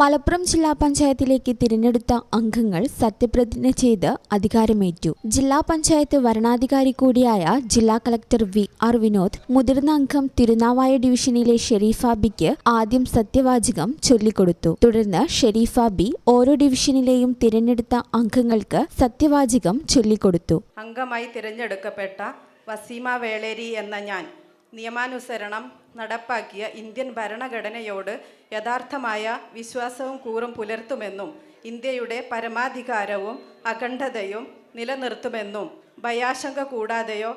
മലപ്പുറം ജില്ലാ പഞ്ചായത്തിലേക്ക് തിരഞ്ഞെടുത്ത അംഗങ്ങൾ സത്യപ്രതിജ്ഞ ചെയ്ത് അധികാരമേറ്റു. ജില്ലാ പഞ്ചായത്ത് വരണാധികാരി കൂടിയായ ജില്ലാ കളക്ടർ വി ആർ വിനോദ് മുതിർന്ന അംഗം തിരുനാവായ ഡിവിഷനിലെ ഷെരീഫാബിക്ക് ആദ്യം സത്യവാചകം ചൊല്ലിക്കൊടുത്തു. തുടർന്ന് ഷെരീഫ ബി ഓരോ ഡിവിഷനിലെയും തിരഞ്ഞെടുത്ത അംഗങ്ങൾക്ക് സത്യവാചകം ചൊല്ലിക്കൊടുത്തു. അംഗമായി തിരഞ്ഞെടുക്കപ്പെട്ട വസീമ വേളേരി എന്ന ഞാൻ നിയമാനുസരണം നടപ്പാക്കിയ ഇന്ത്യൻ ഭരണഘടനയോട് യഥാർത്ഥമായ വിശ്വാസവും കൂറും പുലർത്തുമെന്നും ഇന്ത്യയുടെ പരമാധികാരവും അഖണ്ഡതയും നിലനിർത്തുമെന്നും ഭയാശങ്ക കൂടാതെയോ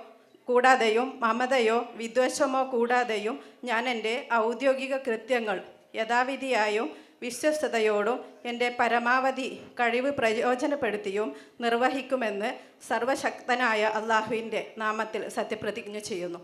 കൂടാതെയും മമതയോ വിദ്വേഷമോ കൂടാതെയും ഞാൻ എന്റെ ഔദ്യോഗിക കൃത്യങ്ങൾ യഥാവിധിയായും വിശ്വസ്തയോടും എന്റെ പരമാവധി കഴിവ് പ്രയോജനപ്പെടുത്തിയും നിർവഹിക്കുമെന്ന് സർവശക്തനായ അള്ളാഹുവിന്റെ നാമത്തിൽ സത്യപ്രതിജ്ഞ ചെയ്യുന്നു.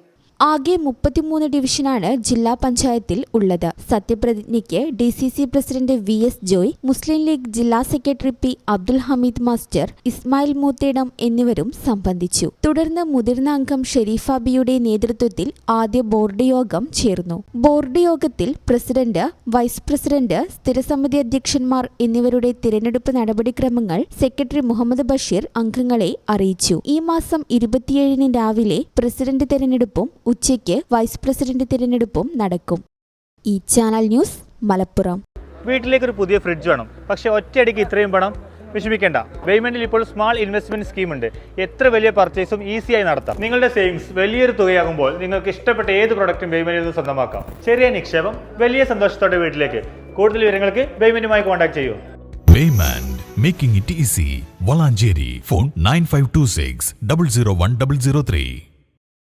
ആകെ മുപ്പത്തിമൂന്ന് ഡിവിഷനാണ് ജില്ലാ പഞ്ചായത്തിൽ ഉള്ളത്. സത്യപ്രതിജ്ഞയ്ക്ക് D C C president V S Joy Muslim League ജില്ലാ secretary P Abdul Hameed master Ismail Moothedam എന്നിവരും സംബന്ധിച്ചു. തുടർന്ന് മുതിർന്ന അംഗം ഷെരീഫാബിയുടെ നേതൃത്വത്തിൽ ആദ്യ ബോർഡ് യോഗം ചേർന്നു. ബോർഡ് യോഗത്തിൽ പ്രസിഡന്റ് വൈസ് പ്രസിഡന്റ് സ്ഥിരസമിതി അധ്യക്ഷന്മാർ എന്നിവരുടെ തിരഞ്ഞെടുപ്പ് നടപടിക്രമങ്ങൾ സെക്രട്ടറി മുഹമ്മദ് ബഷീർ അംഗങ്ങളെ അറിയിച്ചു. ഈ മാസം ഇരുപത്തിയേഴിന് രാവിലെ പ്രസിഡന്റ് തെരഞ്ഞെടുപ്പും ഉച്ചയ്ക്ക് വൈസ് പ്രസിഡന്റ് തിരഞ്ഞെടുപ്പും നടക്കും. ഈ ചാനൽ ന്യൂസ് മലപ്പുറം. വീട്ടിലേക്ക് ഒരു പുതിയ ഫ്രിഡ്ജ് വേണം. പക്ഷേ ഒറ്റയടിക്ക് ഇത്രയും പണം വിഷമിക്കേണ്ട. പേയ്മെന്റിൽ ഇപ്പോൾ സ്മാൾ ഇൻവെസ്റ്റ്മെന്റ് സ്കീം ഉണ്ട് എത്ര വലിയ പർച്ചേസും ഈസിയായി നടത്താം. നിങ്ങളുടെ സേവിങ്സ് വലിയൊരു തുകയാകുമ്പോൾ നിങ്ങൾക്ക് ഇഷ്ടപ്പെട്ട ഏത് പ്രൊഡക്റ്റും പേയ്മെന്റിൽ നിന്ന് സ്വന്തമാക്കാം. ചെറിയ നിക്ഷേപം വലിയ സന്തോഷത്തോടെ വീട്ടിലേക്ക്. കൂടുതൽ വിവരങ്ങൾക്ക് പേയ്മെന്റുമായി കോൺടാക്ട് ചെയ്യൂ. Waymand, making it easy. Valanjeri, phone 9526 001 003.